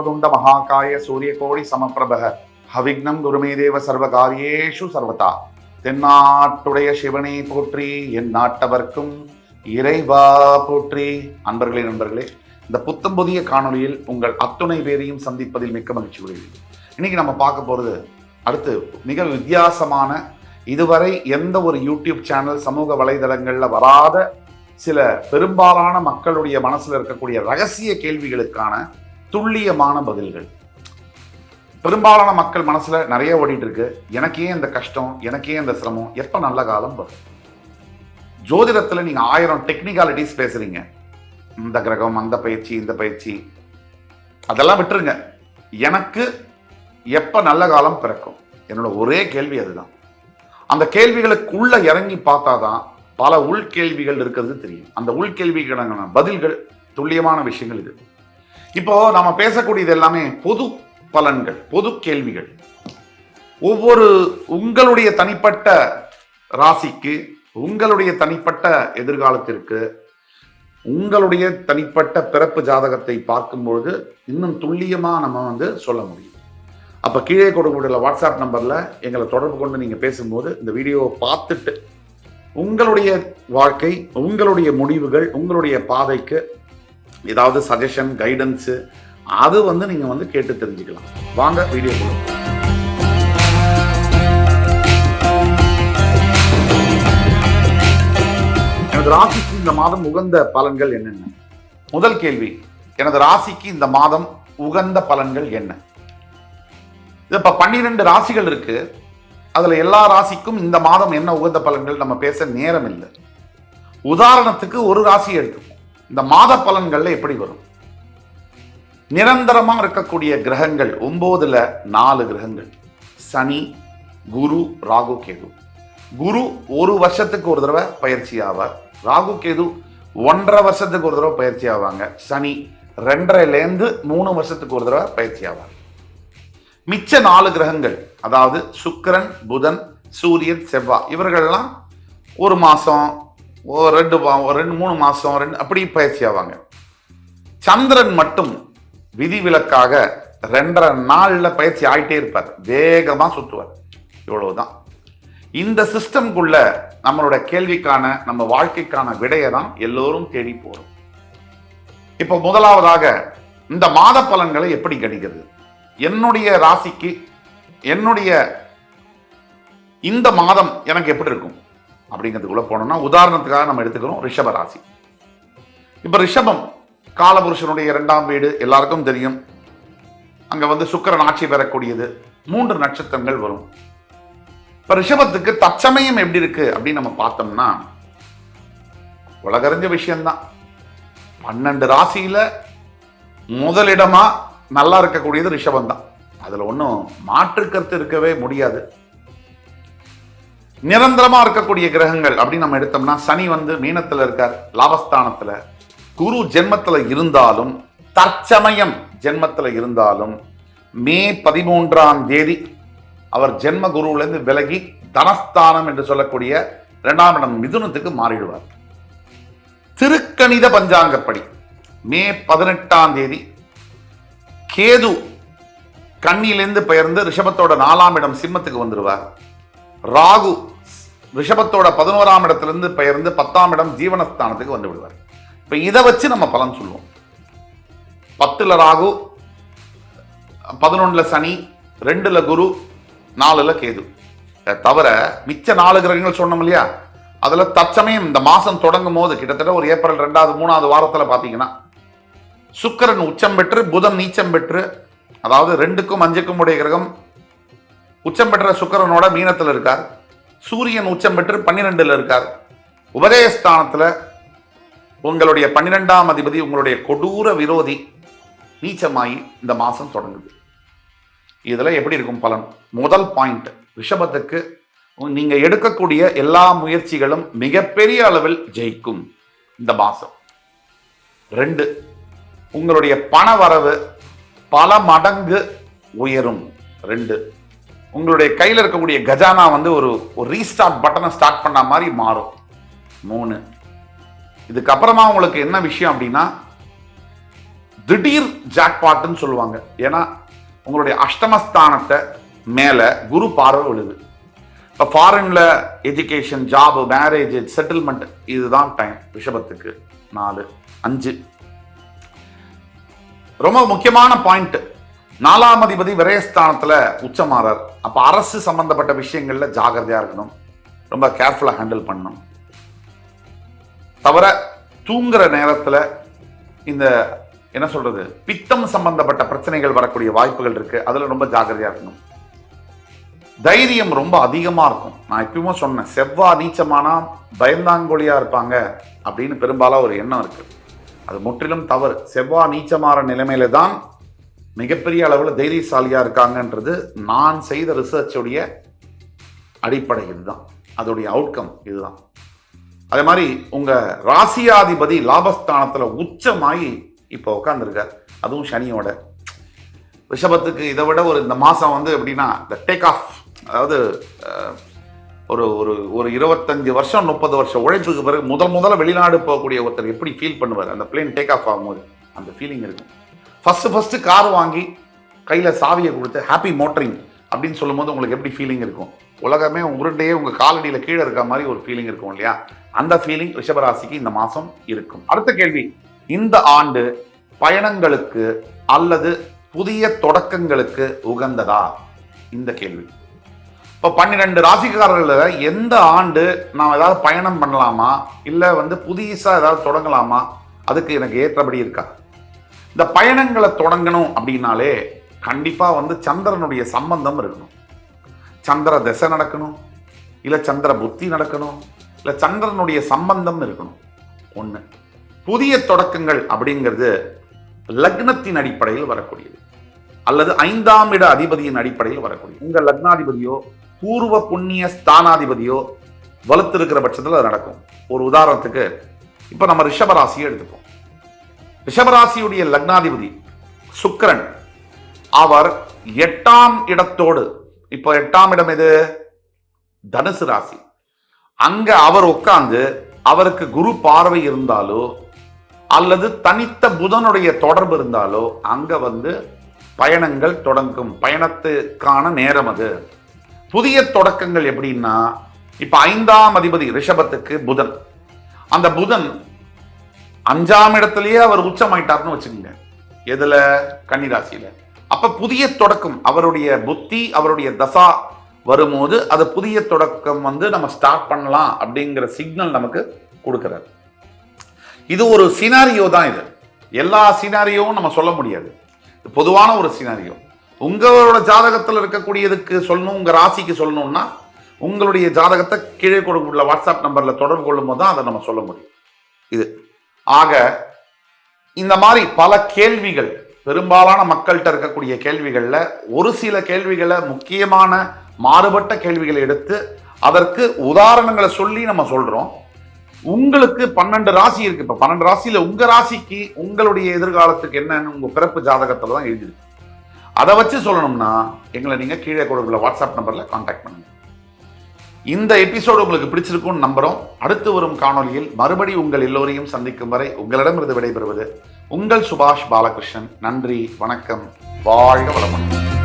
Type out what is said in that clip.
வக்ரதுண்ட மகாகாய சூரிய கோடி சமப்பிரபக ஹவிக்னம் குருமே தேவ சர்வகாரியேஷு சர்வதா. தென்னாட்டுடைய சிவனை போற்றி என் நாட்டவர்க்கும் இறைவா போற்றி. அன்பர்களே நண்பர்களே இந்த புத்தம் புதிய காணொலியில் உங்கள் அத்துணை பேரையும் சந்திப்பதில் மிக்க மகிழ்ச்சி கொள்கிறேன் இன்னைக்கு நம்ம பார்க்க போகிறது அடுத்து மிக வித்தியாசமான இதுவரை எந்த ஒரு யூடியூப் சேனல் சமூக வலைதளங்களில் வராத சில பெரும்பாலான மக்களுடைய மனசில் இருக்கக்கூடிய ரகசிய கேள்விகளுக்கான துல்லியமான பதில்கள். பெரும்பாலான மக்கள் மனசில் நிறைய ஓடிட்டு இருக்கு எனக்கே இந்த கஷ்டம் எனக்கே இந்த சிரமம். எப்போ நல்ல காலம் வரும்? ஜோதிடத்தில் நீங்கள் ஆயிரம் டெக்னிக்காலிட்டிஸ் பேசுறீங்க. இந்த கிரகம் அந்த பயிற்சி இந்த பயிற்சி. அதெல்லாம் விட்டுருங்க. எனக்கு எப்போ நல்ல காலம் பிறக்கும்? என்னோட ஒரே கேள்வி அதுதான். அந்த கேள்விகளுக்குள்ள இறங்கி பார்த்தா தான் பல உள்கேள்விகள் இருக்கிறது தெரியும். அந்த உள்கேள்விக்கான பதில்கள் துல்லியமான விஷயங்கள் இது. இப்போ நம்ம பேசக்கூடியது எல்லாமே பொது பலன்கள் பொது கேள்விகள். ஒவ்வொரு உங்களுடைய தனிப்பட்ட ராசிக்கு உங்களுடைய தனிப்பட்ட எதிர்காலத்திற்கு உங்களுடைய தனிப்பட்ட பிறப்பு ஜாதகத்தை பார்க்கும்பொழுது இன்னும் துல்லியமா நம்ம வந்து சொல்ல முடியும். அப்ப கீழே கொடுக்கக்கூடிய வாட்ஸ்அப் நம்பர்ல எங்களை தொடர்பு கொண்டு நீங்க பேசும்போது இந்த வீடியோவை பார்த்துட்டு உங்களுடைய வாழ்க்கை உங்களுடைய முடிவுகள் உங்களுடைய பாதைக்கு ஏதாவது சஜஷன் கைடன்ஸு அது வந்து நீங்க வந்து கேட்டு தெரிஞ்சுக்கலாம். வாங்க வீடியோ எனது ராசிக்கு இந்த மாதம் உகந்த பலன்கள் என்னென்ன? முதல் கேள்வி எனது ராசிக்கு இந்த மாதம் உகந்த பலன்கள் என்ன? இது இப்போ பன்னிரெண்டு ராசிகள் இருக்கு. அதுல எல்லா ராசிக்கும் இந்த மாதம் என்ன உகந்த பலன்கள் நம்ம பேச நேரம் இல்லை. உதாரணத்துக்கு ஒரு ராசி எடுத்து இந்த மாத பலன்கள்ல எப்படி வரும்? நிரந்தரமா இருக்கக்கூடிய கிரகங்கள் ஒன்பதுல நாலு கிரகங்கள். சனி குரு ராகு கேது. குரு ஒரு வருஷத்துக்கு ஒரு தடவை பயிற்சி ஆவார். ராகு கேது ஒன்றரை வருஷத்துக்கு ஒரு தடவை பயிற்சி ஆவாங்க. சனி ரெண்டரைலேருந்து மூணு வருஷத்துக்கு ஒரு தடவை பயிற்சி ஆவார். மிச்ச நாலு கிரகங்கள் அதாவது சுக்கரன் புதன் சூரியன் செவ்வாய் இவர்கள்லாம் ஒரு மாதம் ரெண்டு ரெண்டு மூணு மாசம் ரெண்டு அப்படி பயிற்சி ஆவாங்க. சந்திரன் மட்டும் விதிவிலக்காக ரெண்டரை நாள்ல பயிற்சி ஆயிட்டே இருப்பார். வேகமா சுற்றுவார் இவ்வளவுதான். இந்த சிஸ்டம்குள்ள நம்மளோட கேள்விக்கான நம்ம வாழ்க்கைக்கான விடையை தான் எல்லோரும் தேடி போறோம். இப்போ முதலாவதாக இந்த மாத பலன்களை எப்படி கணிக்கிறது? என்னுடைய ராசிக்கு என்னுடைய இந்த மாதம் எனக்கு எப்படி இருக்கும்? அப்படிங்கிறதுக்குள்ள போனோம்னா உதாரணத்துக்காக நம்ம எடுத்துக்கிறோம் ரிஷப ராசி இப்போ ரிஷபம் காலபுருஷனுடைய இரண்டாம் வீடு எல்லாருக்கும் தெரியும். அங்கே வந்து சுக்கிரன் ஆட்சி பெறக்கூடியது. மூன்று நட்சத்திரங்கள் வரும். இப்போ ரிஷபத்துக்கு தற்சமயம் எப்படி இருக்கு அப்படின்னு நம்ம பார்த்தோம்னா உலகறிஞ்ச விஷயம்தான். பன்னெண்டு ராசியில முதலிடமா நல்லா இருக்கக்கூடியது ரிஷபம் தான் அதில் ஒன்றும் மாற்று கருத்து இருக்கவே முடியாது. நிரந்தரமா இருக்கக்கூடிய கிரகங்கள் அப்படின்னு நம்ம எடுத்தோம்னா சனி வந்து மீனத்துல இருக்கார் லாபஸ்தானத்துல. குரு ஜென்மத்துல இருந்தாலும் தற்சமயம் ஜென்மத்துல இருந்தாலும் மே பதிமூன்றாம் தேதி அவர் ஜென்ம குருவிலிருந்து விலகி தனஸ்தானம் என்று சொல்லக்கூடிய இரண்டாம் இடம் மிதுனத்துக்கு மாறிடுவார். திருக்கணித பஞ்சாங்கப்படி மே பதினெட்டாம் தேதி கேது கண்ணிலிருந்து பெயர்ந்து ரிஷபத்தோட நாலாம் இடம் சிம்மத்துக்கு வந்துடுவார் ராகு ரிஷபத்தோட பதினோராம் இடத்துலேருந்து பெயர்ந்து பத்தாம் இடம் ஜீவனஸ்தானத்துக்கு வந்து விடுவார். இப்போ இதை வச்சு நம்ம பலன் சொல்லுவோம். பத்துல ராகு பதினொன்னுல சனி ரெண்டில் குரு நாலில் கேது. தவிர மிச்ச நாலு கிரகங்கள் சொன்னோம் இல்லையா? அதில் தற்சமயம் இந்த மாதம் தொடங்கும் போது கிட்டத்தட்ட ஒரு ஏப்ரல் ரெண்டாவது மூணாவது வாரத்தில் பார்த்தீங்கன்னா சுக்கரன் உச்சம் பெற்று புதன் நீச்சம் பெற்று அதாவது ரெண்டுக்கும் அஞ்சுக்கும் உடைய கிரகம் உச்சம் பெற்ற சுக்கரனோட மீனத்தில் இருக்கார். சூரியன் உச்சம் பெற்று பன்னிரெண்டில் இருக்கார். உபதயஸ்தானத்தில் உங்களுடைய பன்னிரெண்டாம் அதிபதி உங்களுடைய கொடூர விரோதி நீச்சமாயி இந்த மாதம் தொடங்குது. இதில் எப்படி இருக்கும் பலன்? முதல் பாயிண்ட் ரிஷபத்துக்கு நீங்கள் எடுக்கக்கூடிய எல்லா முயற்சிகளும் மிகப்பெரிய அளவில் ஜெயிக்கும் இந்த மாதம் ரெண்டு உங்களுடைய பண வரவு பல மடங்கு உயரும். ரெண்டு உங்களுடைய கையில் இருக்கக்கூடிய கஜானா வந்து ஒரு ஒரு ரீஸ்டார்ட் பட்டனை ஸ்டார்ட் பண்ண மாதிரி மாறும். மூணு. இதுக்கப்புறமா உங்களுக்கு என்ன விஷயம் அப்படின்னா திடீர் ஜாக்பாட்டுன்னு சொல்லுவாங்க. ஏன்னா உங்களுடைய அஷ்டமஸ்தானத்தை மேலே குரு பார்வை விழுது. இப்போ ஃபாரின்ல எஜுகேஷன் ஜாபு மேரேஜ் செட்டில்மெண்ட் இதுதான் டைம் ரிஷபத்துக்கு நாலு அஞ்சு. ரொம்ப முக்கியமான பாயிண்ட் நாலாம் அதிபதி விரயஸ்தானத்துல உச்சமாறார். அப்போ அரசு சம்பந்தப்பட்ட விஷயங்கள்ல ஜாகிரதையாக இருக்கணும். ரொம்ப கேர்ஃபுல்லா ஹேண்டில் பண்ணணும். தவிர தூங்குற நேரத்தில் இந்த என்ன சொல்கிறது பித்தம் சம்பந்தப்பட்ட பிரச்சனைகள் வரக்கூடிய வாய்ப்புகள் இருக்கு. அதில் ரொம்ப ஜாகிரதையாக இருக்கணும். தைரியம் ரொம்ப அதிகமாக இருக்கும். நான் எப்பயுமே சொன்னேன் செவ்வா நீச்சமானா பயந்தாங்கொழியாக இருப்பாங்க அப்படின்னு பெரும்பாலும் ஒரு எண்ணம் இருக்குது அது முற்றிலும் தவறு. செவ்வா நீச்சமாற நிலைமையில தான் மிகப்பெரிய அளவில் தைரியசாலியாக இருக்காங்கன்றது நான் செய்த ரிசர்ச்சுடைய அடிப்படை இதுதான். அதோடைய அவுட்கம் இதுதான். அதே மாதிரி உங்கள் ராசியாதிபதி லாபஸ்தானத்தில் உச்சமாகி இப்போ உட்காந்துருக்கார் அதுவும் சனியோட. ரிஷபத்துக்கு இதை விட ஒரு இந்த மாதம் வந்து எப்படின்னா இந்த டேக் ஆஃப் அதாவது ஒரு ஒரு ஒரு இருபத்தஞ்சு வருஷம் முப்பது வருஷம் உழைப்புக்கு பிறகு முதல் முதல்ல வெளிநாடு போகக்கூடிய ஒருத்தர் எப்படி ஃபீல் பண்ணுவார்? அந்த பிளேன் டேக் ஆஃப் ஆகும்போது அந்த ஃபீலிங் இருக்கும். ஃபஸ்ட்டு ஃபஸ்ட்டு கார் வாங்கி கையில் சாவியை கொடுத்து ஹாப்பி மோட்டரிங் அப்படின்னு சொல்லும்போது உங்களுக்கு எப்படி ஃபீலிங் இருக்கும்? உலகமே உருண்டையே உங்கள் காலடியில் கீழே இருக்க மாதிரி ஒரு ஃபீலிங் இருக்கும் இல்லையா? அந்த ஃபீலிங் ரிஷபராசிக்கு இந்த மாதம் இருக்கும். அடுத்த கேள்வி. இந்த ஆண்டு பயணங்களுக்கு அல்லது புதிய தொடக்கங்களுக்கு உகந்ததா? இந்த கேள்வி. இப்போ பன்னிரெண்டு ராசிக்காரர்களில் எந்த ஆண்டு நான் ஏதாவது பயணம் பண்ணலாமா? இல்லை வந்து புதுசாக ஏதாவது தொடங்கலாமா? அதுக்கு எனக்கு ஏற்றபடி இருக்கா? இந்த பயணங்களை தொடங்கணும் அப்படின்னாலே கண்டிப்பாக வந்து சந்திரனுடைய சம்பந்தம் இருக்கணும். சந்திர திசை நடக்கணும் இல்லை சந்திர புத்தி நடக்கணும் இல்லை சந்திரனுடைய சம்பந்தம் இருக்கணும். ஒன்று புதிய தொடக்கங்கள் அப்படிங்கிறது லக்னத்தின் அடிப்படையில் வரக்கூடியது. அல்லது ஐந்தாம் இட அதிபதியின் அடிப்படையில் வரக்கூடியது. உங்கள் லக்னாதிபதியோ பூர்வ புண்ணிய ஸ்தானாதிபதியோ வலுத்திருக்கிற பட்சத்தில் அது நடக்கும். ஒரு உதாரணத்துக்கு இப்போ நம்ம ரிஷபராசியை எடுத்துப்போம். ரிஷபராசியுடைய லக்னாதிபதி சுக்கிரன். அவர் எட்டாம் இடத்தோடு இப்போ எட்டாம் இடம் எது? தனுசு ராசி. அங்க அவர் உட்கார்ந்து அவருக்கு குரு பார்வை இருந்தாலோ அல்லது தனித்த புதனுடைய தொடர்பு இருந்தாலோ அங்க வந்து பயணங்கள் தொடங்கும். பயணத்துக்கான நேரம் அது. புதிய தொடக்கங்கள் எப்படின்னா இப்ப ஐந்தாம் அதிபதி ரிஷபத்துக்கு புதன். அந்த புதன் அஞ்சாம் இடத்துலயே அவர் உச்சமாயிட்டார்னு வச்சுக்கோங்க. எதுல? கன்னிராசியில. அப்ப புதிய தொடக்கம் அவருடைய புத்தி அவருடைய தசா வரும்போது அது புதிய தொடக்கம் வந்து நம்ம ஸ்டார்ட் பண்ணலாம் அப்படிங்கிற சிக்னல் நமக்கு கொடுக்கிறார். இது ஒரு சினாரியோ தான் இது. எல்லா சினாரியோவும் நம்ம சொல்ல முடியாது. பொதுவான ஒரு சினாரியோ உங்களோட ஜாதகத்தில் இருக்கக்கூடியதுக்கு சொல்லணும் உங்கள் ராசிக்கு சொல்லணும்னா உங்களுடைய ஜாதகத்தை கீழே கொடுக்கக்கூடிய வாட்ஸ்அப் நம்பரில் தொடர்பு கொள்ளும் போது தான் அதை நம்ம சொல்ல முடியும். இது ஆக இந்த மாதிரி பல கேள்விகள் பெரும்பாலான மக்கள்கிட்ட இருக்கக்கூடிய கேள்விகளில் ஒரு சில கேள்விகளை முக்கியமான மாறுபட்ட கேள்விகளை எடுத்து அதற்கு உதாரணங்களை சொல்லி நம்ம சொல்கிறோம் உங்களுக்கு பன்னெண்டு ராசி இருக்கு. இப்போ பன்னெண்டு ராசியில் உங்கள் ராசிக்கு உங்களுடைய எதிர்காலத்துக்கு என்னன்னு உங்கள் பிறப்பு ஜாதகத்தில் தான் எழுதிருக்கு அதை வச்சு சொல்லணும்னா எங்களை நீங்கள் கீழே கொடுக்கல வாட்ஸ்அப் நம்பரில் கான்டாக்ட் பண்ணுங்கள் இந்த எபிசோடு உங்களுக்கு பிடிச்சிருக்கும்னு நம்புறோம். அடுத்து வரும் காணொளியில் மறுபடி உங்கள் எல்லோரையும் சந்திக்கும் வரை உங்களிடமிருந்து விடைபெறுவது உங்கள் சுபாஷ் பாலகிருஷ்ணன். நன்றி வணக்கம். வாழ்க வளமுடன்.